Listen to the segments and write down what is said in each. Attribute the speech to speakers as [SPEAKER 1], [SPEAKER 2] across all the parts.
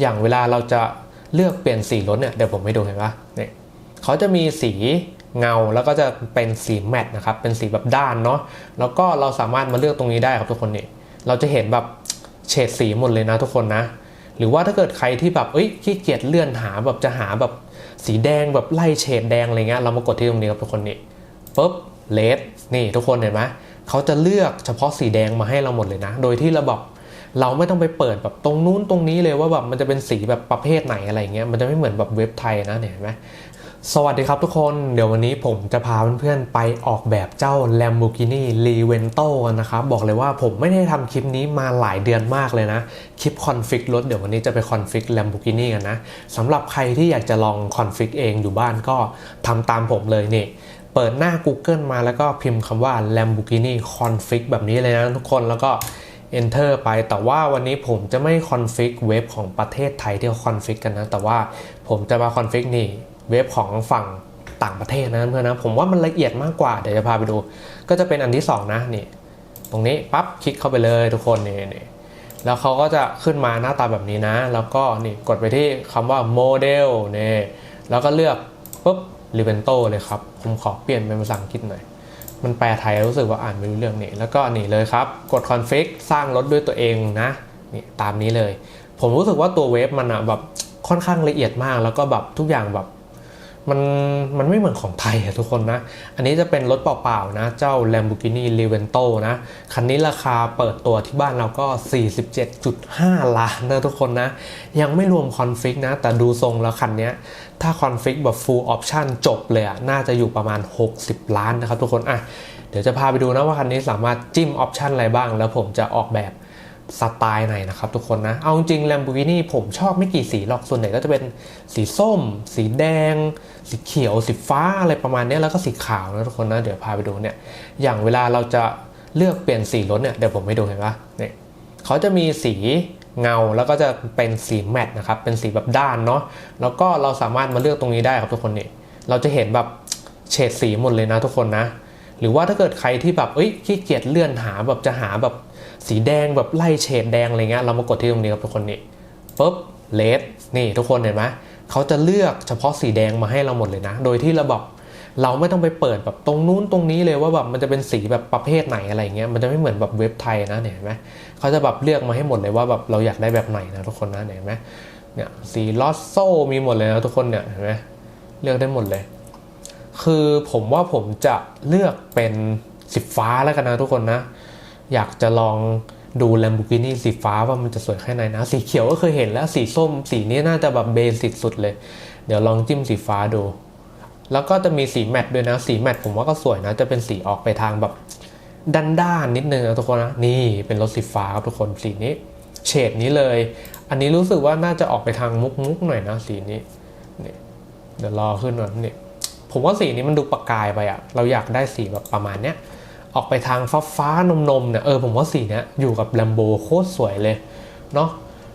[SPEAKER 1] อย่างเวลาเราจะเลือกเปลี่ยนสีรถเนี่ยเดี๋ยวผมให้ดูเห็นปะเนี่ยเขาจะมีสีเงาแล้วก็จะเป็นสีแมตต์นะครับเป็นสีแบบด้านเนาะแล้วก็เราสามารถมาเลือกตรงนี้ได้ครับทุกคนนี่เราจะเห็นแบบเฉดสีหมดเลยนะทุกคนนะ หรือว่าถ้าเกิดใครที่แบบเอ้ยขี้เกียจเลื่อนหาแบบจะหาแบบสีแดงแบบไล่เฉดแดงอะไรเงี้ยเรามากดที่ตรงนี้ครับทุกคนนี่ปุ๊บเลดนี่ทุกคนเห็นไหมเขาจะเลือกเฉพาะสีแดงมาให้เราหมดเลยนะ โดยที่เราแบบ เราไม่ต้องไปเปิดแบบตรงนู้นตรงนี้เลยว่าแบบมันจะเป็นสีแบบประเภทไหนอะไรเงี้ยมันจะไม่เหมือนแบบเว็บไทยนะเนี่ยเห็นไหมสวัสดีครับทุกคนเดี๋ยววันนี้ผมจะพาเพื่อนๆไปออกแบบเจ้า Lamborghini Revento กันนะครับ บอกเลยว่าผมไม่ได้ทำคลิปนี้มาหลายเดือนมากเลยนะ คลิปคอนฟิกรถเดี๋ยววันนี้จะไปคอนฟิก Lamborghini กันนะสำหรับใครที่อยากจะลองคอนฟิกเองอยู่บ้านก็ทำตามผมเลยนี่เปิดหน้า Google มาแล้วก็พิมพ์คำว่า Lamborghini config แบบนี้เลยนะทุกคนแล้วก็ enter ไป แต่ว่าวันนี้ผมจะไม่คอนฟิกเว็บของประเทศไทยที่เขาคอนฟิกกันนะ แต่ว่าผมจะมาคอนฟิกนี่เว็บของฝั่งต่างประเทศนะเพื่อนนะผมว่ามันละเอียดมากกว่าเดี๋ยวจะพาไปดู ก็จะเป็นอันที่ 2 นะนี่ ตรงนี้ปั๊บคลิกเข้าไปเลยทุกคนนี่นี่แล้วเขาก็จะขึ้นมาหน้าตาแบบนี้นะ แล้วก็นี่กดไปที่คำว่าโมเดลนี่แล้วก็เลือกปุ๊บ r e v e n t o เลยครับผมขอเปลี่ยนเป็นภาษาอังกฤษหน่อย มันแปลไทยรู้สึกว่าอ่านไม่รู้เรื่องนี่แล้วก็นี่เลยครับ กดคอนฟิกสร้างรถด้วยตัวเองนะนี่ตามนี้เลย ผมรู้สึกว่าตัวเว็บมันอะแบบค่อนข้างละเอียดมาก แล้วก็แบบทุกอย่างแบบ มันมันไม่เหมือนของไทยอะทุกคนนะ อันนี้จะเป็นรถเปล่าๆนะ เจ้า Lamborghini Revento นะ คันนี้ราคาเปิดตัวที่บ้านเราก็ 47.5 ล้านนะทุกคนนะ ยังไม่รวมคอนฟิกนะ แต่ดูทรงแล้วคันนี้ถ้าคอนฟิกแบบ full option จบเลยอะน่าจะอยู่ประมาณ 60 ล้านนะครับทุกคน อะ เดี๋ยวจะพาไปดูนะว่าคันนี้สามารถจิ้มออปชันอะไรบ้าง แล้วผมจะออกแบบ สไตล์ไหนนะครับทุกคนนะ เอาจริง Lamborghini ผมชอบไม่กี่สีหรอก ส่วนใหญ่ก็จะเป็นสีส้ม สีแดง สีเขียว สีฟ้าอะไรประมาณนี้แล้วก็สีขาวนะทุกคนนะ เดี๋ยวพาไปดูเนี่ย อย่างเวลาเราจะเลือกเปลี่ยนสีรถเนี่ย เดี๋ยวผมให้ดูเห็นปะเนี่ยเขาจะมีสีเงาแล้วก็จะเป็นสีแมตต์นะครับ เป็นสีแบบด้านเนาะ แล้วก็เราสามารถมาเลือกตรงนี้ได้ครับทุกคนนี่ เราจะเห็นแบบเฉดสีหมดเลยนะทุกคนนะ หรือว่าถ้าเกิดใครที่แบบเอ้ยขี้เกียจเลื่อนหาแบบจะหาแบบ สีแดงแบบไล่เฉดแดงอะไรเงี้ยเรามากดที่ตรงนี้ครับทุกคนนี่ปุ๊บเลดนี่ทุกคนเห็นไหมเขาจะเลือกเฉพาะสีแดงมาให้เราหมดเลยนะ โดยที่เราแบบเราไม่ต้องไปเปิดแบบตรงนู้นตรงนี้เลยว่าแบบมันจะเป็นสีแบบประเภทไหนอะไรเงี้ยมันจะไม่เหมือนแบบเว็บไทยนะเห็นไหมเขาจะแบบเลือกมาให้หมดเลยว่าแบบเราอยากได้แบบไหนนะทุกคนนะเนี่ยเห็นไหมเนี่ยสีลอสโซมีหมดเลยนะทุกคนเนี่ยเห็นไหมเลือกได้หมดเลย คือผมว่าผมจะเลือกเป็นสีฟ้าแล้วกันนะทุกคนนะ อยากจะลองดู Lamborghini สีฟ้าว่ามันจะสวยแค่ไหนนะ สีเขียวก็เคยเห็นแล้วสีส้ม สีนี้น่าจะแบบเบสิกสุดเลย เดี๋ยวลองจิ้มสีฟ้าดู แล้วก็จะมีสีแมตด้วยนะ สีแมตผมว่าก็สวยนะ จะเป็นสีออกไปทางแบบด้านด้านนิดนึงนะทุกคนนะ นี่เป็นรถสีฟ้าครับทุกคนสีนี้ เฉดนี้เลย อันนี้รู้สึกว่าน่าจะออกไปทางมุกมุกหน่อยนะสีนี้นี่เดี๋ยวรอขึ้นหน่อยนี่ผมว่าสีนี้มันดูประกายไปอะเราอยากได้สีแบบประมาณเนี้ย ออกไปทางฟ้าฟ้าๆนมๆเนี่ยเออผมว่าสีเนี้ยอยู่กับแลมโบโคตรสวยเลยเนาะ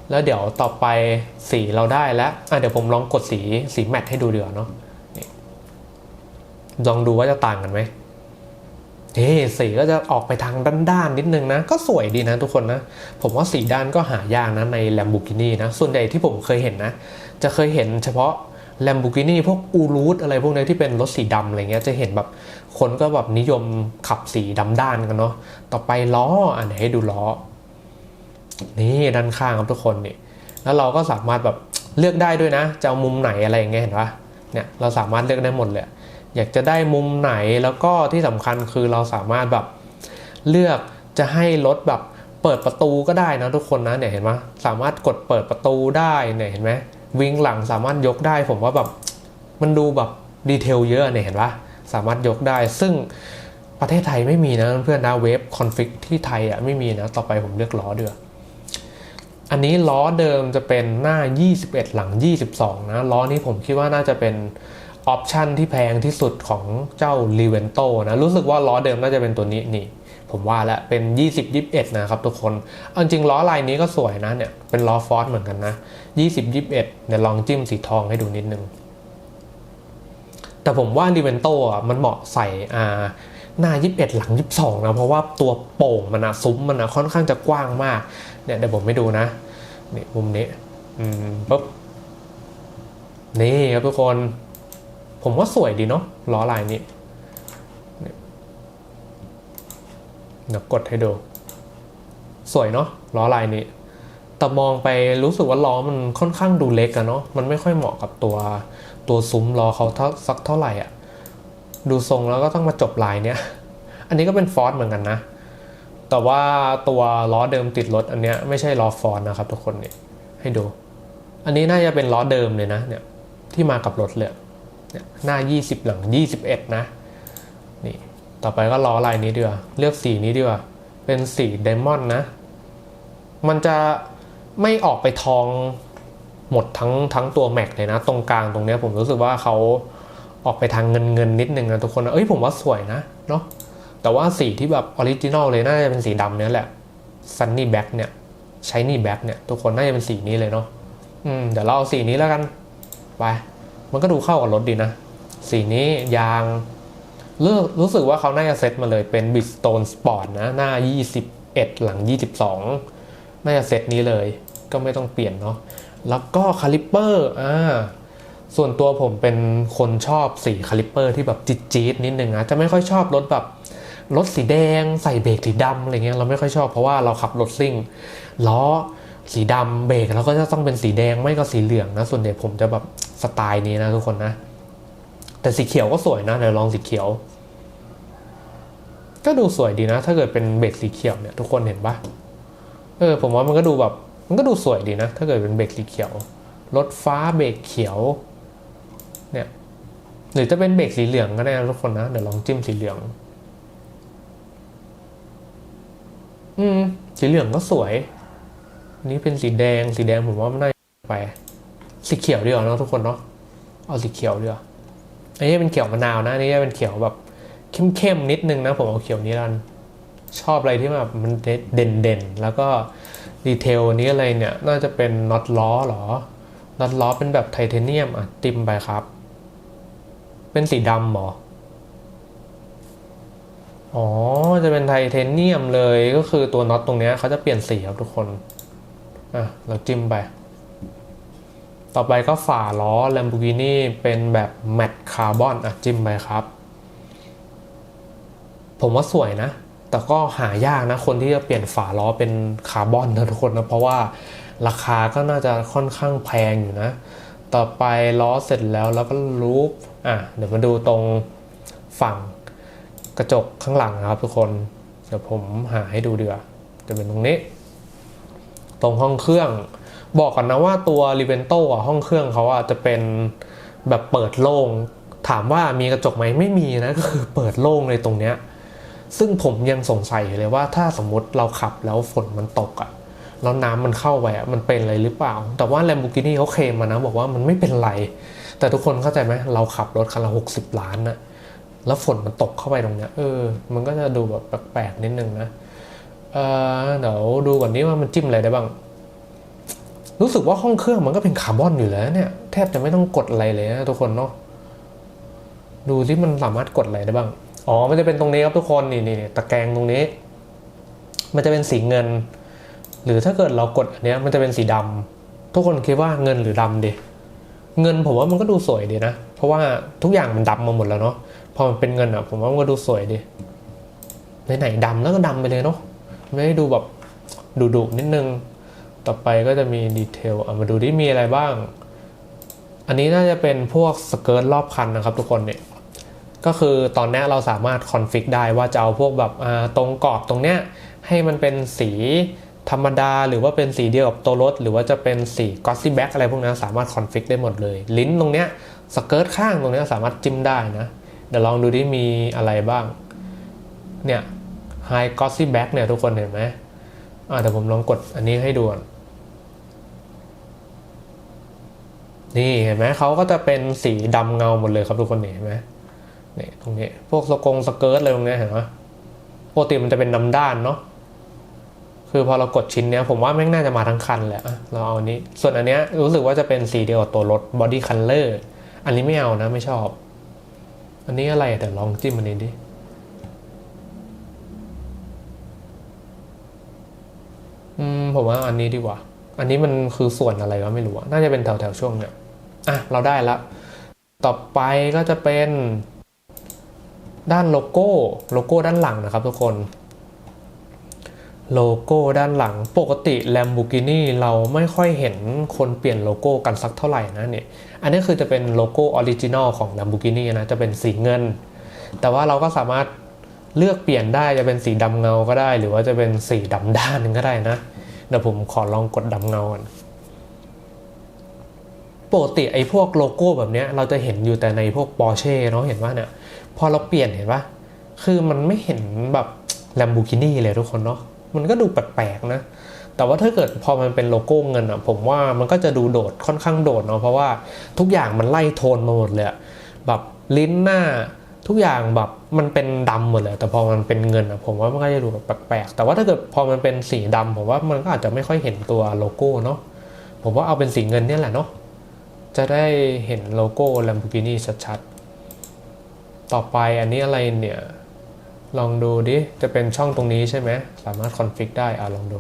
[SPEAKER 1] แล้วเดี๋ยวต่อไปสีเราได้แล้วอะเดี๋ยวผมลองกดสีสีแมทให้ดูเดีกว่าเนาะลองดูว่าจะต่างกันไหมเฮ้สีก็จะออกไปทางด้านๆนิดนึงนะ ก็สวยดีนะทุกคนนะ ผมว่าสีด้านก็หายากนะใน Lamborghini นะ ส่วนใหญ่ที่ผมเคยเห็นนะ จะเคยเห็นเฉพาะ Lamborghini พวกอูรูดอะไรพวกนี้ที่เป็นรถสีดำอะไรเงี้ยจะเห็นแบบคนก็แบบนิยมขับสีดำด้านกันเนาะต่อไปล้ออันไหนให้ดูล้อ นี่ด้านข้างครับทุกคนนี่แล้วเราก็สามารถแบบเลือกได้ด้วยนะจะเอามุมไหนอะไรอย่างเงี้ยเห็นปะเนี่ยเราสามารถเลือกได้หมดเลย อยากจะได้มุมไหนแล้วก็ที่สำคัญคือเราสามารถแบบเลือกจะให้รถแบบเปิดประตูก็ได้นะทุกคนนะเนี่ยเห็นไหมสามารถกดเปิดประตูได้เนี่ยเห็นไหม วิงหลังสามารถยกได้ ผมว่าแบบมันดูแบบดีเทลเยอะเนี่ยเห็นปะสามารถยกได้ ซึ่งประเทศไทยไม่มีนะเพื่อนนะเวฟคอนฟิกที่ไทยอะไม่มีนะ ต่อไปผมเลือกล้อเดืออันนี้ล้อเดิมจะเป็นหน้า 21 หลัง 22 นะ ล้อนี้ผมคิดว่าน่าจะเป็นออปชันที่แพงที่สุดของเจ้า r e v e n t o นะ รู้สึกว่าล้อเดิมน่าจะเป็นตัวนี้นี่ ผมว่าแล้วเป็น 20 21 นะครับทุกคนเอาจริงล้อลายนี้ก็สวยนะเนี่ย เป็นล้อฟอร์สเหมือนกันนะ 20 21เนี่ยลองจิ้มสีทองให้ดูนิดนึง แต่ผมว่า r e v e n t o อะมันเหมาะใส่อ่าหน้า 21 หลัง 22 นะ เพราะว่าตัวโป่งมันอะซุ้มมันอะค่อนข้างจะกว้างมาก เนี่ยเดี๋ยวผมให้ดูนะนี่มุมนี้ อืมปุ๊บ นี่ครับทุกคน ผมว่าสวยดีเนาะล้อลายนี้เนี่ยเดี๋ยวกดให้ดู สวยเนาะล้อลายนี้ แต่มองไปรู้สึกว่าล้อมันค่อนข้างดูเล็กอะเนาะมันไม่ค่อยเหมาะกับตัวตัวซุ้มล้อเขาเท่าสักเท่าไหร่อะดูทรงแล้วก็ต้องมาจบลายเนี้ยอันนี้ก็เป็นฟอร์ดเหมือนกันนะ แต่ว่าตัวล้อเดิมติดรถอันเนี้ยไม่ใช่ล้อฟอร์ดนะครับทุกคนนี่ให้ดู อันนี้น่าจะเป็นล้อเดิมเลยนะเนี่ยที่มากับรถเลยเนี่ยหน้า 20 หลัง 21 นะนี่ต่อไปก็ล้อลายนี้ดีกว่าเลือกสีนี้ดีกว่าเป็นสีไดมอนด์นะ มันจะ ไม่ออกไปทองหมดทั้งทั้งตัวแม็กเลยนะ ตรงกลางตรงเนี้ยผมรู้สึกว่าเขาออกไปทางเงินเงินนิดนึงนะทุกคนนะเอ้ยผมว่าสวยนะเนาะแต่ว่าสีที่แบบออริจินอลเลยน่าจะเป็นสีดำเนี้ยแหละซันนี่แบ็กเนี่ยใช้นี่แบ็กเนี่ยทุกคนน่าจะเป็นสีนี้เลยเนาะอืมเดี๋ยวเราเอาสีนี้แล้วกันไปมันก็ดูเข้ากับรถดีนะ สีนี้ยางเลือกรู้สึกว่าเขาน่าจะเซ็ตมาเลยเป็น Bridgestone Sport นะ หน้า 21 หลัง 22 น่าจะเซตนี้เลย ก็ไม่ต้องเปลี่ยนเนาะแล้วก็คาลิปเปอร์อ่าส่วนตัวผมเป็นคนชอบสีคาลิปเปอร์ที่แบบจี๊ดๆนิดนึงนะจะไม่ค่อยชอบรถแบบรถสีแดงใส่เบรกสีดำอะไรเงี้ยเราไม่ค่อยชอบเพราะว่าเราขับรถซิ่งล้อสีดำเบรกแล้วก็จะต้องเป็นสีแดงไม่ก็สีเหลืองนะส่วนใหญ่ผมจะแบบสไตล์นี้นะทุกคนนะ แต่สีเขียวก็สวยนะเดี๋ยวลองสีเขียว ก็ดูสวยดีนะ ถ้าเกิดเป็นเบรกสีเขียวเนี่ยทุกคนเห็นปะ เออผมว่ามันก็ดูแบบมันก็ดูสวยดีนะ ถ้าเกิดเป็นเบรกสีเขียว รถฟ้าเบรกเขียว เนี่ย หรือจะเป็นเบรกสีเหลืองก็ได้นะทุกคนนะ เดี๋ยวลองจิ้มสีเหลือง อืม สีเหลืองก็สวยนนี้เป็นสีแดง สีแดงผมว่ามันน่าไป สีเขียวดีกว่าเนาะทุกคนเนาะ เอาสีเขียวดีกว่าอันนี้เป็นเขียวมะนาวนะ อันนี้เป็นเขียวแบบเข้มๆนิดนึงนะ ผมเอาเขียวนี้รัน ชอบอะไรที่แบบมันเด่นเด่นแล้วก็ดีเทลนี้อะไรเนี่ย น่าจะเป็นน็อตล้อหรอน็อตล้อเป็นแบบไทเทเนียมอะติมไปครับ เป็นสีดำหรอ อ๋อ จะเป็นไทเทเนียมเลยก็คือตัวน็อตตรงเนี้ยเขาจะเปลี่ยนสีครับทุกคน อะ เราจิ้มไป ต่อไปก็ฝาล้อ Lamborghini เป็นแบบแมตต์คาร์บอนอะจิ้มไปครับ ผมว่าสวยนะ แต่ก็หายากนะคนที่จะเปลี่ยนฝาล้อเป็นคาร์บอนนะทุกคนนะเพราะว่าราคาก็น่าจะค่อนข้างแพงอยู่นะ ต่อไปล้อเสร็จแล้วแล้วก็ลูปอะเดี๋ยวมาดูตรงฝั่งกระจกข้างหลังนะครับทุกคนเดี๋ยวผมหาให้ดูเดีกว่าจะเป็นตรงนี้ ตรงห้องเครื่อง บอกก่อนนะว่าตัว r i v e n t o อะห้องเครื่องเขาอะจะเป็นแบบเปิดโล่งถามว่ามีกระจกไหมไม่มีนะก็คือเปิดโล่งเลยตรงเนี้ย ซึ่งผมยังสงสัยอยู่เลยว่าถ้าสมมติเราขับแล้วฝนมันตกอะ่ะแล้วน้ำมันเข้าไปอะ่ะมันเป็นอะไรหรือเปล่า แต่ว่า Lamborghini เขาเคลมมานะบอกว่ามันไม่เป็นไร แต่ทุกคนเข้าใจไหมเราขับรถคันละหกสิบล้านนะแล้วฝนมันตกเข้าไปตรงเนี้ยเออ มันก็จะดูแบบแปลกๆนิดนึงนะเออเดี๋ยวดูก่อนนี้ว่ามันจิ้มอะไรได้บ้าง รู้สึกว่าห้องเครื่องมันก็เป็นคาร์บอนอยู่แล้วเนี่ย แทบจะไม่ต้องกดอะไรเลยนะทุกคนเนาะดูที่มันสามารถกดอะไรได้บ้าง อ๋อมันจะเป็นตรงนี้ครับทุกคนนี่นี่ตะแกรงตรงนี้ มันจะเป็นสีเงิน หรือถ้าเกิดเรากดอันเนี้ยมันจะเป็นสีดำทุกคนคิดว่าเงินหรือดำดีเงินผมว่ามันก็ดูสวยดีนะ เพราะว่าทุกอย่างมันดำมาหมดแล้วเนาะพอมันเป็นเงินอะผมว่ามันก็ดูสวยดีไหนๆดำแล้วก็ดำไปเลยเนาะไม่ได้ดูแบบดุดุนิดนึง ต่อไปก็จะมีดีเทลเอามาดูที่มีอะไรบ้าง อันนี้น่าจะเป็นพวกสเกิร์ตรอบคันนะครับทุกคนเนี่ย ก็คือตอนนี้เราสามารถคอนฟิกได้ว่าจะเอาพวกแบบตรงกรอบตรงเนี้ยให้มันเป็นสีธรรมดาหรือว่าเป็นสีเดียวกับตัวรถ หรือว่าจะเป็นสีกอสซี่แบ็กอะไรพวกนี้สามารถคอนฟิกได้หมดเลย ลิ้นตรงเนี้ยสเกิร์ตข้างตรงเนี้ยสามารถจิ้มได้นะ เดี๋ยวลองดูที่มีอะไรบ้าง เนี่ยไฮกอสซี่แบ็กเนี่ยทุกคนเห็นไหมอ่าเดี๋ยวผมลองกดอันนี้ให้ดูก่อนนี่เห็นไหมเขาก็จะเป็นสีดำเงาหมดเลยครับทุกคนเห็นไหม นี่ตรงนี้พวกสกงสเกิร์ตอะไรตรงนี้เห็นไหมปกติมันจะเป็นดำด้านเนาะคือพอเรากดชิ้นเนี้ยผมว่าแม่งน่าจะมาทั้งคันแหละเราเอาอันนี้ ส่วนอันเนี้ยรู้สึกว่าจะเป็นสีเดียวกับตัวรถบอดี้คันเลอร์อันนี้ไม่เอานะไม่ชอบ อันนี้อะไรแต่ลองจิ้มอันนี้ดิอืมผมว่าอันนี้ดีกว่า อันนี้มันคือส่วนอะไรก็ไม่รู้น่าจะเป็นแถวแถวช่วงเนี่ยอะเราได้ละ ต่อไปก็จะเป็น ด้านโลโก้โลโก้ด้านหลังนะครับทุกคนโลโก้ด้านหลังปกติ Lamborghini เราไม่ค่อยเห็นคนเปลี่ยนโลโก้กันสักเท่าไหร่นะเนี่ยอันนี้คือจะเป็นโลโก้ออริจินอลของ Lamborghini นะจะเป็นสีเงิน แต่ว่าเราก็สามารถเลือกเปลี่ยนได้จะเป็นสีดำเงาก็ได้ หรือว่าจะเป็นสีดำด้านก็ได้นะเดี๋ยวผมขอลองกดดำเงาก่อนปกติไอ้พวกโลโก้แบบเนี้ยเราจะเห็นอยู่แต่ในพวก Porsche เนาะเห็นว่าเนี่ย อเราเปลี่ยนเห็นปะคือมันไม่เห็นแบบ Lamborghini เลยทุกคนเนาะมันก็ดูแปลกๆนะ แต่ว่าถ้าเกิดพอมันเป็นโลโก้เงินอะผมว่ามันก็จะดูโดดค่อนข้างโดดเนาะเพราะว่าทุกอย่างมันไล่โทนมาหมดเลยแบบลิ้นหน้าทุกอย่างแบบมันเป็นดำหมดเลย แต่พอมันเป็นเงินอะผมว่ามันก็จะดูแบบแปลกๆ แต่ว่าถ้าเกิดพอมันเป็นสีดำผมว่ามันก็อาจจะไม่ค่อยเห็นตัวโลโก้เนาะผมว่าเอาเป็นสีเงินเนี่ยแหละเนาะจะได้เห็นโลโก้ Lamborghini ชัดๆ ต่อไปอันนี้อะไรเนี่ย ลองดูดิ จะเป็นช่องตรงนี้ใช่ไหม สามารถคอนฟิกได้ อะ ลองดู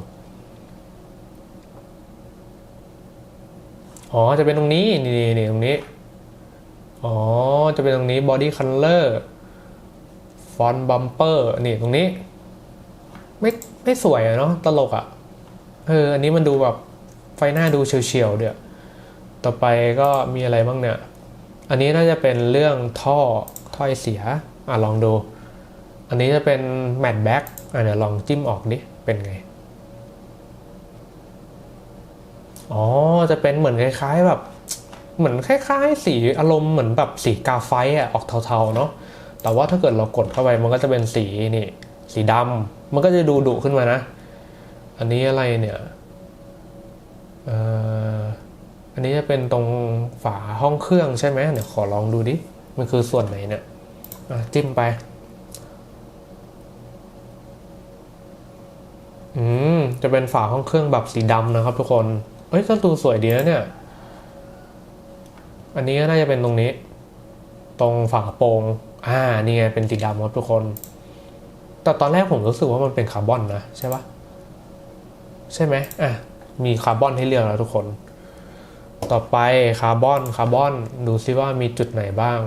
[SPEAKER 1] อ๋อ จะเป็นตรงนี้นี่นี่นี่ตรงนี้ อ๋อ จะเป็นตรงนี้ body color font bumper นี่ตรงนี้ ไม่ไม่สวยอะเนาะ ตลกอะเออ อันนี้มันดูแบบไฟหน้าดูเฉียวๆเดี๋ยวต่อไปก็มีอะไรบ้างเนี่ย อันนี้น่าจะเป็นเรื่องท่อ ถ้อยเสียอะลองดู อันนี้จะเป็นแมตต์แบ็กอะเดี๋ยวลองจิ้มออกดิ เป็นไง อ๋อ จะเป็นเหมือนคล้าย ๆ แบบ เหมือนคล้าย ๆ สีอารมณ์เหมือนแบบสีกาไฟอะออกเทาๆเนาะแต่ว่าถ้าเกิดเรากดเข้าไปมันก็จะเป็นสีนี่ สีดำมันก็จะดูดุขึ้นมานะ อันนี้อะไรเนี่ยอ่ออันนี้จะเป็นตรงฝาห้องเครื่องใช่ไหมเดี๋ยวขอลองดูดิ มันคือส่วนไหนเนี่ย จิ้มไป อืม จะเป็นฝาห้องเครื่องแบบสีดำนะครับทุกคน เอ้ยก็ดูสวยดีนะเนี่ย อันนี้ก็น่าจะเป็นตรงนี้ ตรงฝาโปรงอ่า นี่ไงเป็นสีดำครับทุกคน แต่ตอนแรกผมรู้สึกว่ามันเป็นคาร์บอนนะใช่ปะใช่ไหมอะ มีคาร์บอนให้เลือกแล้วทุกคน ต่อไปคาร์บอน คาร์บอน ดูซิว่ามีจุดไหนบ้าง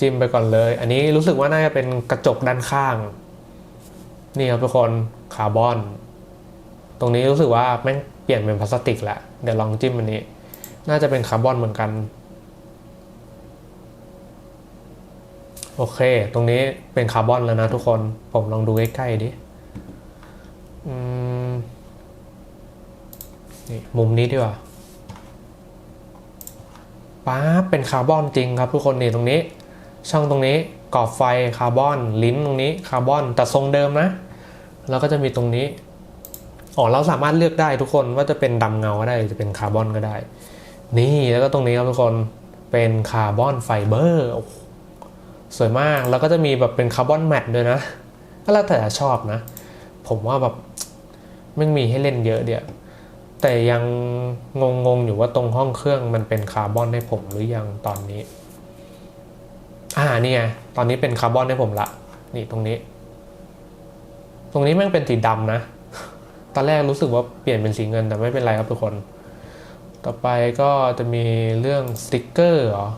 [SPEAKER 1] จิ้มไปก่อนเลย อันนี้รู้สึกว่าน่าจะเป็นกระจกด้านข้าง นี่ครับทุกคนคาร์บอน ตรงนี้รู้สึกว่าแม่งเปลี่ยนเป็นพลาสติกแล้วเดี๋ยวลองจิ้มอันนี้ น่าจะเป็นคาร์บอนเหมือนกัน โอเค ตรงนี้เป็นคาร์บอนแล้วนะทุกคน ผมลองดูใกล้ๆดิอืมนี่มุมนี้ดีกว่า ป๊าบเป็นคาร์บอนจริงครับทุกคนนี่ตรงนี้ ช่องตรงนี้กรอบไฟคาร์บอน ลิ้นตรงนี้คาร์บอนแต่ทรงเดิมนะ แล้วก็จะมีตรงนี้อ๋อเราสามารถเลือกได้ทุกคนว่าจะเป็นดำเงาก็ได้หรือจะเป็นคาร์บอนก็ได้ นี่แล้วก็ตรงนี้ครับทุกคนเป็นคาร์บอนไฟเบอร์สวยมากแล้วก็จะมีแบบเป็นคาร์บอนแมทด้วยนะก็แล้วแต่ชอบนะ ผมว่าแบบไม่มีให้เล่นเยอะเดียว แต่ยังงงๆอยู่ว่าตรงห้องเครื่องมันเป็นคาร์บอนให้ผมหรือยังตอนนี้ อ่านี่ไงตอนนี้เป็นคาร์บอนให้ผมละ นี่ตรงนี้ ตรงนี้แม่งเป็นสีดำนะ ตอนแรกรู้สึกว่าเปลี่ยนเป็นสีเงินแต่ไม่เป็นไรครับทุกคน ต่อไปก็จะมีเรื่องสติกเกอร์เหรอ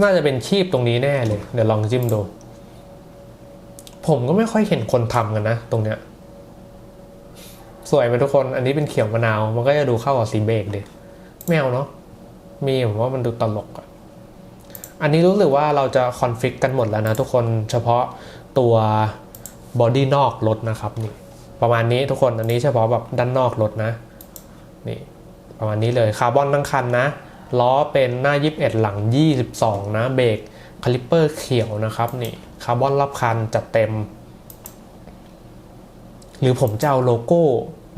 [SPEAKER 1] น่าจะเป็นคีบตรงนี้แน่เลย เดี๋ยวลองจิ้มดู ผมก็ไม่ค่อยเห็นคนทำกันนะ ตรงเนี้ย สวยไหมทุกคน อันนี้เป็นเขียวมะนาว มันก็จะดูเข้ากับสีเบรกดิแมวเนาะ มีผมว่ามันดูตลกอะอันนี้รู้สึกว่าเราจะคอนฟิกกันหมดแล้วนะทุกคน เฉพาะตัวบอดี้นอกรถนะครับนี่ ประมาณนี้ทุกคน อันนี้เฉพาะแบบด้านนอกรถนะ นี่ ประมาณนี้เลย คาร์บอนทั้งคันนะ ล้อเป็นหน้า 21 หลัง 22 นะ เบรกคลิปเปอร์เขียวนะครับนี่ คาร์บอนรอบคันจัดเต็ม หรือผมจะเอาโลโก้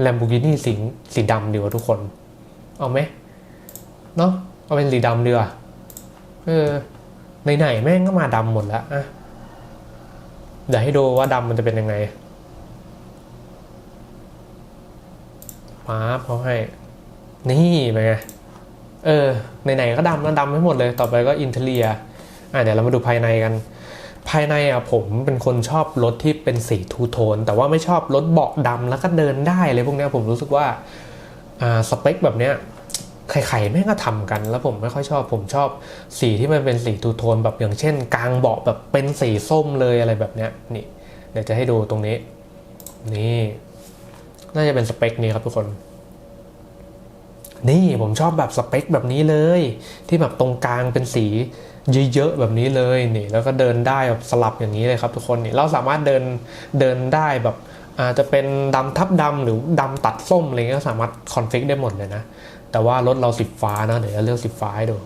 [SPEAKER 1] Lamborghini สีสีดำดีกว่าทุกคน เอาไหมเนาะเอาเป็นสีดำดีกว่าเออไหนๆแม่งก็มาดำหมดแล้วอะเดี๋ยวให้ดูว่าดำมันจะเป็นยังไงป๊าบเขาให้ นี่เป็นไงเออไหนๆก็ดำแล้วดำให้หมดเลย ต่อไปก็อินเทเลียอะเดี๋ยวเรามาดูภายในกัน ภายในอะผมเป็นคนชอบรถที่เป็นสีทูโทน แต่ว่าไม่ชอบรถเบาะดำแล้วก็เดินได้เลยพวกเนี้ยผมรู้สึกว่าอ่าสเปคแบบเนี้ยใครๆแม่งก็ทำกัน แล้วผมไม่ค่อยชอบ ผมชอบสีที่มันเป็นสีทูโทนแบบอย่างเช่น กลางเบาะแบบเป็นสีส้มเลยอะไรแบบเนี้ยนี่เดี๋ยวจะให้ดูตรงนี้ นี่ น่าจะเป็นสเปคนี้ครับทุกคน นี่ผมชอบแบบสเปคแบบนี้เลย ที่แบบตรงกลางเป็นสี เยอะๆแบบนี้เลยนี่แล้วก็เดินได้แบบสลับอย่างนี้เลยครับทุกคนนี่เราสามารถเดินเดินได้แบบอาจจะเป็นดำทับดำหรือดำตัดส้มอะไรเงี้ยก็สามารถคอนฟิกได้หมดเลยนะ แต่ว่ารถเราสีฟ้านะเดี๋ยวเลือกสีฟ้าให้ดู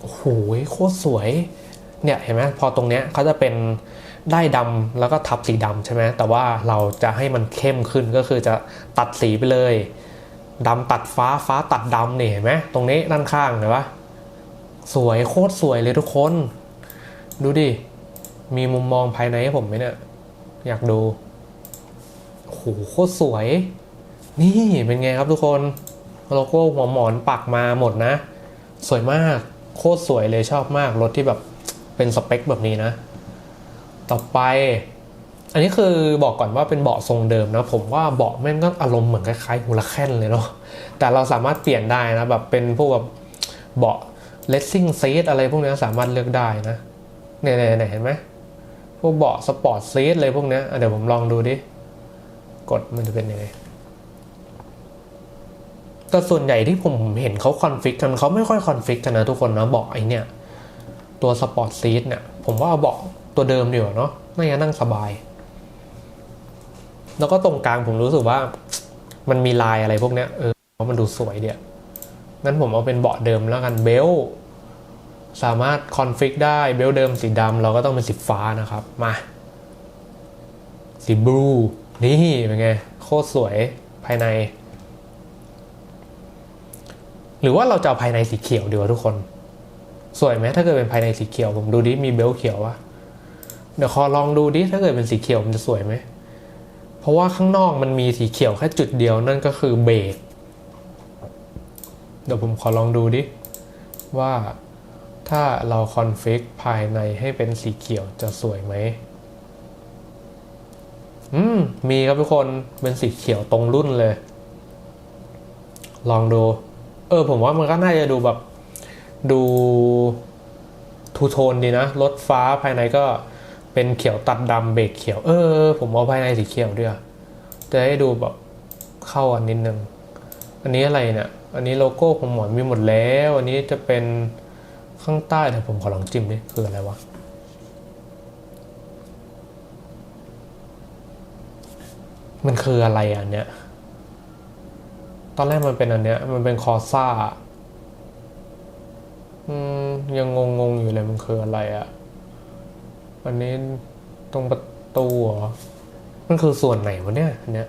[SPEAKER 1] โอ้โหโคตรสวยเนี่ยเห็นไหมพอตรงเนี้ยเขาจะเป็นได้ดำแล้วก็ทับสีดำใช่ไหมแต่ว่าเราจะให้มันเข้มขึ้นก็คือจะตัดสีไปเลย ดำตัดฟ้าฟ้าตัดดำเนี่ยเห็นไหมตรงนี้ด้านข้างเห็นปะสวยโคตรสวยเลยทุกคน ดูดิ มีมุมมองภายในให้ผมไหมเนี่ย อยากดูโอ้โหโคตรสวย นี่เป็นไงครับทุกคนโลโก้หัวหมอนปักมาหมดนะ สวยมากโคตรสวยเลยชอบมากรถที่แบบเป็นสเปคแบบนี้นะ ต่อไป อันนี้คือบอกก่อนว่าเป็นเบาะทรงเดิมนะ ผมว่าเบาะแม่งก็อารมณ์เหมือนคล้ายๆฮูลาแคนเลยเนาะแต่เราสามารถเปลี่ยนได้นะแบบเป็นพวกแบบเบาะเลสซิ่งซีทอะไรพวกนี้สามารถเลือกได้นะเนี่ยเนี่ยเห็นไหมพวกเบาะสปอร์ตซีทอะไรพวกนี้เดี๋ยวผมลองดูดิกดมันจะเป็นยังไงแต่ส่วนใหญ่ที่ผมเห็นเขาคอนฟิกกันเขาไม่ค่อยคอนฟิกกันนะทุกคนนะเบาะไอเนี่ยตัวสปอร์ตซีทเนี่ยผมว่าเอาเบาะตัวเดิมดีกว่าเนาะน่าจะนั่งสบาย แล้วก็ตรงกลางผมรู้สึกว่ามันมีลายอะไรพวกเนี้ยเออมันดูสวยเดียงั้นผมเอาเป็นเบาะเดิมแล้วกันเบลสามารถคอนฟิกได้เบลเดิมสีดำเราก็ต้องเป็นสีฟ้านะครับ มา สีบลูนี่เป็นไง โคตรสวยภายใน หรือว่าเราจะเอาภายในสีเขียวดีกว่าทุกคน สวยไหมถ้าเกิดเป็นภายในสีเขียวผมดูดิมีเบลเขียววะเดี๋ยวขอลองดูดิถ้าเกิดเป็นสีเขียวมันจะสวยไหม ราะว่าข้างนอกมันมีสีเขียวแค่จุดเดียวนั่นก็คือเบรกเดี๋ยวผมขอลองดูดิ ว่าถ้าเราคอนฟิกภายในให้เป็นสีเขียวจะสวยไหมอืม มีครับทุกคนเป็นสีเขียวตรงรุ่นเลย ลองดู เออ ผมว่ามันก็น่าจะดูแบบ ดูทูโทนดีนะ รถฟ้าภายในก็ เป็นเขียวตัดดำเบรกเขียว เออ ผมเอาภายในสีเขียวด้วยจะให้ดูแบบเข้ากันนิดนึง อันนี้อะไรเนี่ย อันนี้โลโก้ผมหมอนมีหมดแล้ว อันนี้จะเป็นข้างใต้เดี๋ยวผมขอลองจิ้มดิคืออะไรวะมันคืออะไรอันเนี้ย ตอนแรกมันเป็นอันเนี้ย มันเป็นคอซ่า อืม ยังงงๆอยู่เลยมันคืออะไรอะ่ะ อันนี้ตรงประตูเหรอ มันคือส่วนไหนวะเนี่ยอันเนี้ย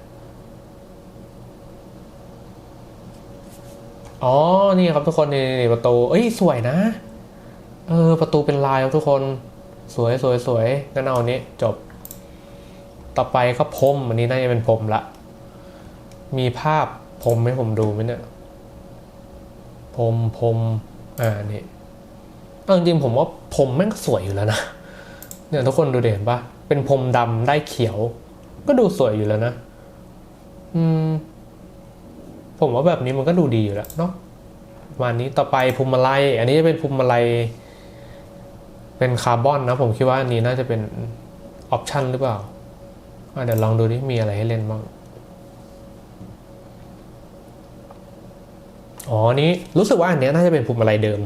[SPEAKER 1] อ๋อ นี่ครับทุกคนนี่นี่ประตู เอ้ย สวยนะ เออ ประตูเป็นลายครับทุกคน สวยสวยสวยงั้นเอาอันนี้จบ ต่อไปก็พรมอันนี้น่าจะเป็นพรมละ มีภาพพรมให้ผมดูไหมเนี่ยพรมพรมอ่านี่เอาจริงผมว่าพรมแม่งก็สวยอยู่แล้วนะ เนี่ยทุกคนดูเด่นปะเป็นพรมดำได้เขียว ก็ดูสวยอยู่แล้วนะ อืม ผมว่าแบบนี้มันก็ดูดีอยู่แล้วเนาะมานี้ต่อไปภูมิมาลัย อันนี้จะเป็นภูมิมาลัย เป็นคาร์บอนนะ ผมคิดว่าอันนี้น่าจะเป็นออปชันหรือเปล่าเดี๋ยวลองดูดิมีอะไรให้เล่นบ้าง อ๋ออันนี้รู้สึกว่าอันเนี้ยน่าจะเป็นภูมิมาลัยเดิม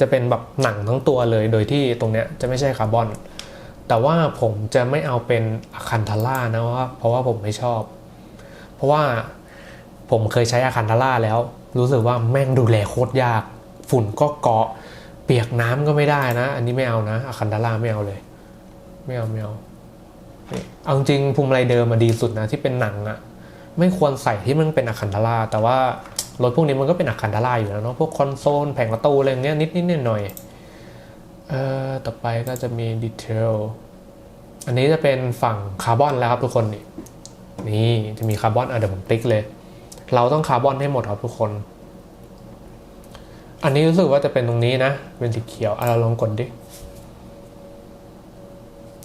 [SPEAKER 1] จะเป็นแบบหนังทั้งตัวเลย โดยที่ตรงเนี้ยจะไม่ใช่คาร์บอน แต่ว่าผมจะไม่เอาเป็นอะคันทาร่านะว่าเพราะว่าผมไม่ชอบ เพราะว่าผมเคยใช้อะคันทาร่าแล้ว รู้สึกว่าแม่งดูแลโคตรยาก ฝุ่นก็เกาะ เปียกน้ำก็ไม่ได้นะ อันนี้ไม่เอานะอะคันทาร่าไม่เอาเลย ไม่เอาไม่เอาเอาจริงภูมิไรเดิมมาดีสุดนะที่เป็นหนังอะไม่ควรใส่ที่มันเป็นอะคันทาร่าแต่ว่ารถพวกนี้มันก็เป็นอะคันทาร่าอยู่แล้วเนาะพวกคอนโซลแผงประตูอะไรอย่างเงี้ยนิดนิดหน่อยหน่อย เอ่อต่อไปก็จะมีดีเทลอันนี้จะเป็นฝั่งคาร์บอนแล้วครับทุกคนนี่นี่จะมีคาร์บอนอะเดี๋ยวผมติ๊กเลย เราต้องคาร์บอนให้หมดครับทุกคน อันนี้รู้สึกว่าจะเป็นตรงนี้นะ เป็นสีเขียวอะเราลองกดดิ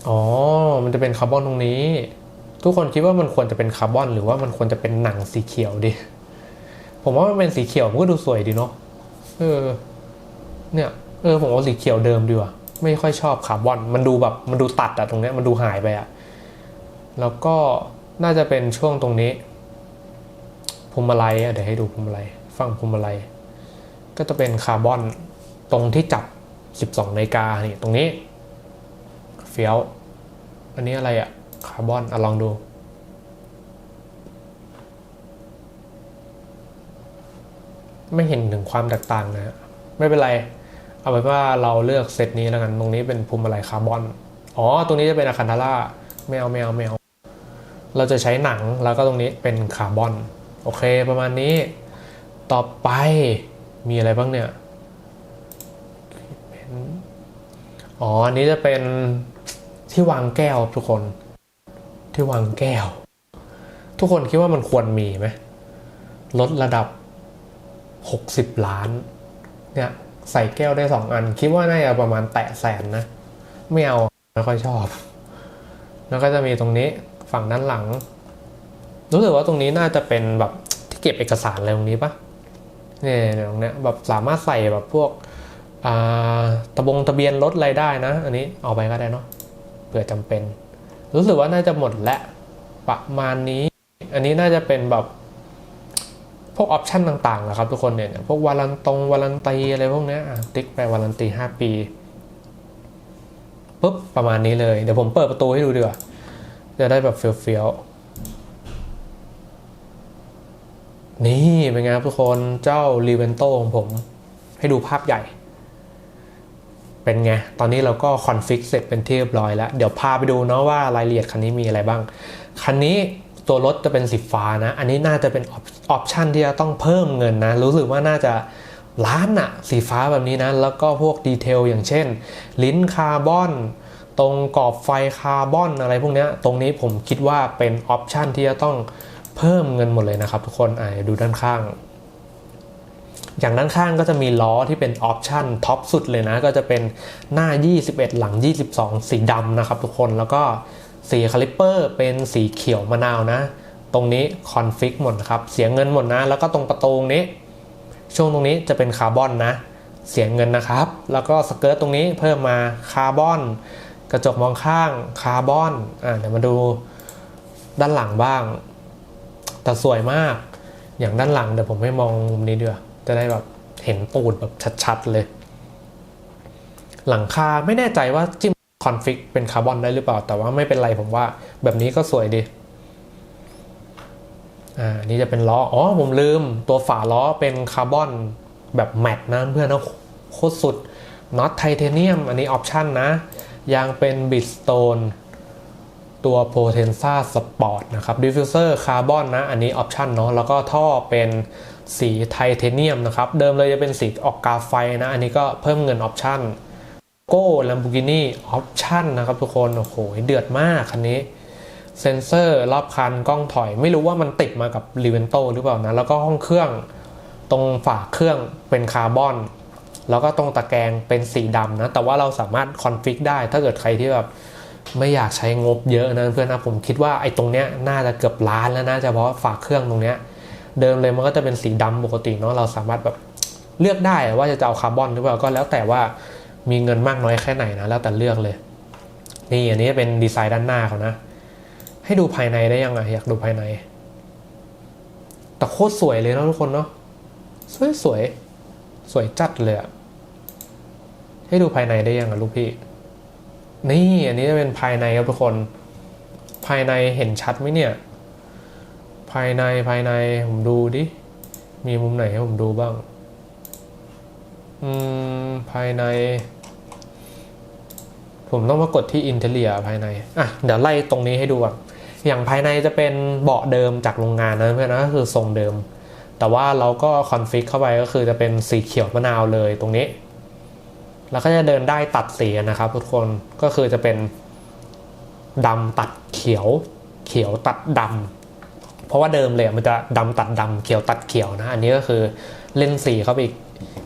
[SPEAKER 1] อ๋อ มันจะเป็นคาร์บอนตรงนี้ ทุกคนคิดว่ามันควรจะเป็นคาร์บอน หรือว่ามันควรจะเป็นหนังสีเขียวดิผมว่ามันเป็นสีเขียวมันก็ดูสวยดีเนาะเออเนี่ย เออผมว่าสีเขียวเดิมดีกว่าไม่ค่อยชอบคาร์บอนมันดูแบบมันดูตัดอะตรงเนี้ยมันดูหายไปอะแล้วก็น่าจะเป็นช่วงตรงนี้พวงมาลัยอะเดี๋ยวให้ดูพวงมาลัยฝั่งพวงมาลัยก็จะเป็นคาร์บอนตรงที่จับ 12นาฬิกานี่ตรงนี้เฟี้ยวอันนี้อะไรอะคาร์บอนอะลองดูไม่เห็นถึงความแตกต่างนะ ไม่เป็นไร เอาเป็นว่าเราเลือกเซตนี้แล้วกัน ตรงนี้เป็นภูมิอะไรคาร์บอน อ๋อ ตรงนี้จะเป็นอะคันธาร่าไม่เอาไม่เอาไม่เอาเราจะใช้หนังแล้วก็ตรงนี้เป็นคาร์บอน โอเคประมาณนี้ ต่อไปมีอะไรบ้างเนี่ย อ๋อ อันนี้จะเป็นที่วางแก้วทุกคน ที่วางแก้ว ทุกคนคิดว่ามันควรมีไหมลดระดับ 60 ล้าน เนี่ย ใส่แก้วได้สองอัน คิดว่าน่าจะประมาณแตะแสนนะ ไม่เอาไม่ค่อยชอบ แล้วก็จะมีตรงนี้ฝั่งด้านหลัง รู้สึกว่าตรงนี้น่าจะเป็นแบบที่เก็บเอกสารอะไรตรงนี้ปะเนี่ยตรงเนี้ยแบบสามารถใส่แบบพวกตะบงทะเบียนรถอะไรได้นะ อันนี้เอาไปก็ได้เนาะเผื่อจำเป็น รู้สึกว่าน่าจะหมดและประมาณนี้ อันนี้น่าจะเป็นแบบ พวกออปชันต่างๆนะครับทุกคนเนี่ยพวกวารันตรงวารันตีอะไรพวกนี้ติ๊กไปวารันตี 5 ปีปุ๊บประมาณนี้เลย เดี๋ยวผมเปิดประตูให้ดูดีกว่า จะได้แบบเฟี้ยวๆ นี่เป็นไงครับทุกคนเจ้ารีเวนโตของผมให้ดูภาพใหญ่ เป็นไง ตอนนี้เราก็คอนฟิกเสร็จเป็นที่เรียบร้อยแล้ว เดี๋ยวพาไปดูเนาะว่ารายละเอียดคันนี้มีอะไรบ้าง คันนี้ ตัวรถจะเป็นสีฟ้านะ อันนี้น่าจะเป็นออปชันที่จะต้องเพิ่มเงินนะ รู้สึกว่าน่าจะล้านอะสีฟ้าแบบนี้นะ แล้วก็พวกดีเทลอย่างเช่น ลิ้นคาร์บอน ตรงกรอบไฟคาร์บอนอะไรพวกนี้ตรงนี้ผมคิดว่าเป็นออปชันที่จะต้องเพิ่มเงินหมดเลยนะครับ ทุกคนอ่าดูด้านข้าง อย่างด้านข้างก็จะมีล้อที่เป็นออปชันท็อปสุดเลยนะ ก็จะเป็นหน้า 21 หลัง 22 สีดำนะครับทุกคนแล้วก็ สีคาลิปเปอร์เป็นสีเขียวมะนาวนะ ตรงนี้คอนฟิกหมดนะครับ เสียเงินหมดนะ แล้วก็ตรงประตูนี้ ช่วงตรงนี้จะเป็นคาร์บอนนะ เสียเงินนะครับ แล้วก็สเกิร์ตตรงนี้เพิ่มมาคาร์บอน กระจกมองข้างคาร์บอนอ่าเดี๋ยวมาดูด้านหลังบ้าง แต่สวยมาก อย่างด้านหลังเดี๋ยวผมให้มองมุมนี้ด้วยจะได้แบบเห็นตูดแบบชัดๆเลย หลังคาไม่แน่ใจว่าจิ้ม คอนฟิกเป็นคาร์บอนได้หรือเปล่า แต่ว่าไม่เป็นไรผมว่าแบบนี้ก็สวยดีอ่านี่จะเป็นล้อ อ๋อ ผมลืม ตัวฝาล้อเป็นคาร์บอนแบบแมตนะเพื่อนนะโคตรสุดน็อตไทเทเนียม อันนี้ออปชั่นนะยางเป็นบิสโตนตัว Potenza Sport นะครับดิฟฟิวเซอร์คาร์บอนนะ อันนี้ออปชั่นเนาะ แล้วก็ท่อเป็นสีไทเทเนียมนะครับ เดิมเลยจะเป็นสีออกกาไฟนะ อันนี้ก็เพิ่มเงินออปชั่น โก้ Lamborghini ออปชั่นนะครับทุกคนโอ้โหเดือดมากคันนี้เซนเซอร์รอบคันกล้องถอย ไม่รู้ว่ามันติดมากับ r e v e n t o หรือเปล่านะ แล้วก็ห้องเครื่องตรงฝาเครื่องเป็นคาร์บอน แล้วก็ตรงตะแกรงเป็นสีดำนะ แต่ว่าเราสามารถคอนฟิกได้ ถ้าเกิดใครที่แบบไม่อยากใช้งบเยอะนะเพื่อนนะผมคิดว่าไอ้ตรงเนี้ยน่าจะเกือบล้านแล้วนะเฉพาะฝาเครื่องตรงเนี้ยเดิมเลยมันก็จะเป็นสีดำปกติเนาะเราสามารถแบบเลือกได้ว่าจะเอาคาร์บอนหรือเปล่าก็แล้วแต่ว่า มีเงินมากน้อยแค่ไหนนะแล้วแต่เลือกเลย นี่อันนี้เป็นดีไซน์ด้านหน้าเขานะ ให้ดูภายในได้ยังไงอยากดูภายใน แต่โคตรสวยเลยนะทุกคนเนาะสวยสวยสวยจัดเลยอะให้ดูภายในได้ยังอะลูกพี่ นี่อันนี้จะเป็นภายในครับทุกคน ภายในเห็นชัดไหมเนี่ย ภายในภายในผมดูดิ มีมุมไหนให้ผมดูบ้าง อืม ภายใน ผมต้องมากดที่อินเทเลียภายในอะเดี๋ยวไล่ตรงนี้ให้ดูก่อนอย่างภายในจะเป็นเบาะเดิมจากโรงงานนะเพื่อนนะก็คือทรงเดิม แต่ว่าเราก็คอนฟิกเข้าไปก็คือจะเป็นสีเขียวมะนาวเลยตรงนี้ แล้วก็จะเดินได้ตัดสีนะครับทุกคนก็คือจะเป็นดำตัดเขียว เขียวตัดดำเพราะว่าเดิมเลยมันจะดำตัดดำเขียวตัดเขียวนะ อันนี้ก็คือเล่นสีเข้าไปอีก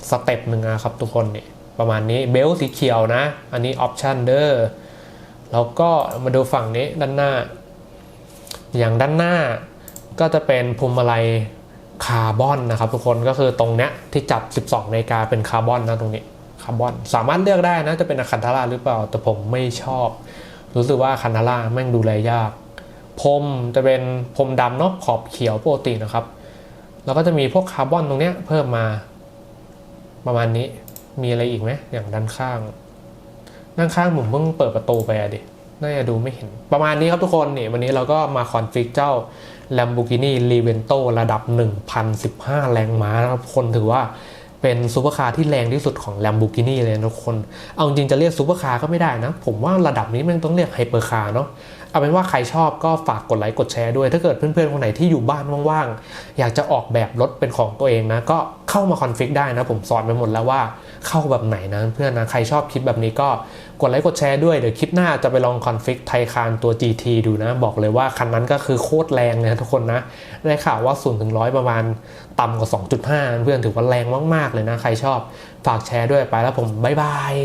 [SPEAKER 1] สเต็ปหนึ่งนะครับทุกคนนี่ ประมาณนี้เบลสีเขียวนะ อันนี้ออปชันเดอร์แล้วก็มาดูฝั่งนี้ด้านหน้า อย่างด้านหน้าก็จะเป็นพวงมาลัยคาร์บอนนะครับทุกคนก็คือตรงเนี้ยที่จับ 12นาฬิกาเป็นคาร์บอนนะตรงนี้คาร์บอนสามารถเลือกได้นะจะเป็นอะคันธาราหรือเปล่า แต่ผมไม่ชอบ รู้สึกว่าอะคันธาราแม่งดูแลยากพรมจะเป็นพรมดำเนาะขอบเขียวปกตินะครับ แล้วก็จะมีพวกคาร์บอนตรงเนี้ยเพิ่มมาประมาณนี้ มีอะไรอีกไหมอย่างด้านข้าง ด้านข้างผมเพิ่งเปิดประตูไปอะดิน่าจะดูไม่เห็น ประมาณนี้ครับทุกคนนี่วันนี้เราก็มาคอนฟิกเจ้า Lamborghini Revento ระดับ 1,015 แรงม้านะครับทุกคนถือว่าเป็นซูเปอร์คาร์ที่แรงที่สุดของ Lamborghini เลยนะทุกคน เอาจริงจะเรียกซูเปอร์คาร์ก็ไม่ได้นะ ผมว่าระดับนี้มันต้องเรียกไฮเปอร์คาร์เนาะ เอาเป็นว่าใครชอบก็ฝากกดไลค์กดแชร์ด้วย ถ้าเกิดเพื่อนๆคนไหนที่อยู่บ้านว่างๆ อยากจะออกแบบรถเป็นของตัวเองนะ ก็เข้ามาคอนฟิกได้นะ ผมสอนไปหมดแล้วว่าเข้าแบบไหนนะเพื่อนนะ ใครชอบคลิปแบบนี้ก็กดไลค์กดแชร์ด้วย เดี๋ยวคลิปหน้าจะไปลองคอนฟิกไทคานตัว GT ดูนะ บอกเลยว่าคันนั้นก็คือโคตรแรงเลยทุกคนนะ ได้ข่าวว่า0ถึง100ประมาณต่ำกว่า 2.5 เพื่อนถือว่าแรงมากๆเลยนะ ใครชอบฝากแชร์ด้วยไปแล้วผมบ๊ายบาย